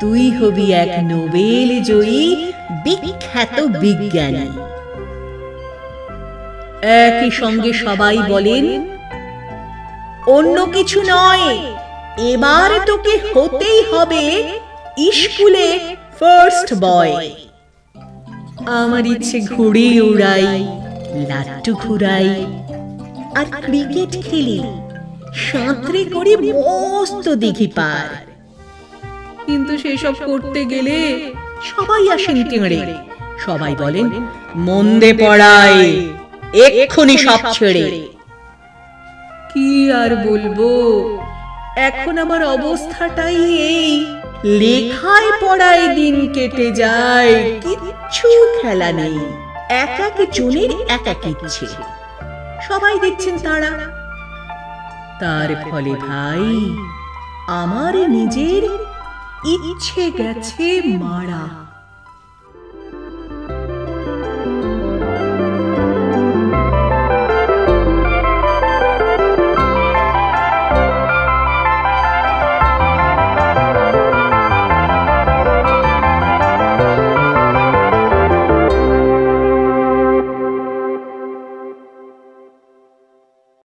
তুই হবি এক নোবেল জয়ী বিখ্যাত বিজ্ঞানী। একই সঙ্গে সবাই বলেন, অন্য কিছু নয়, এবার তোকে হতেই হবে স্কুলে ফার্স্ট বয় আমার ইচ্ছে ঘুড়ি উড়াই, লাট্টু ঘুরাই, আর ক্রিকেট খেলি, সাঁতরে করে মস্ত দিঘি পার। কিন্তু সেসব করতে গেলে সবাই আসেন টেঁড়ে সবাই বলেন মন্দে পড়ায় এক্ষুনি সব ছেড়ে। কি আর বলব? এখন আমার অবস্থাটাই এই। লেখায় পড়ায় দিন কেটে যায় কিচ্ছু খেলা নেই এক এক জনের এক এক ইচ্ছে। সবাই দেখছেন তারা। তার। ফলে ভাই আমার নিজের ইচ্ছে গেছে মারা।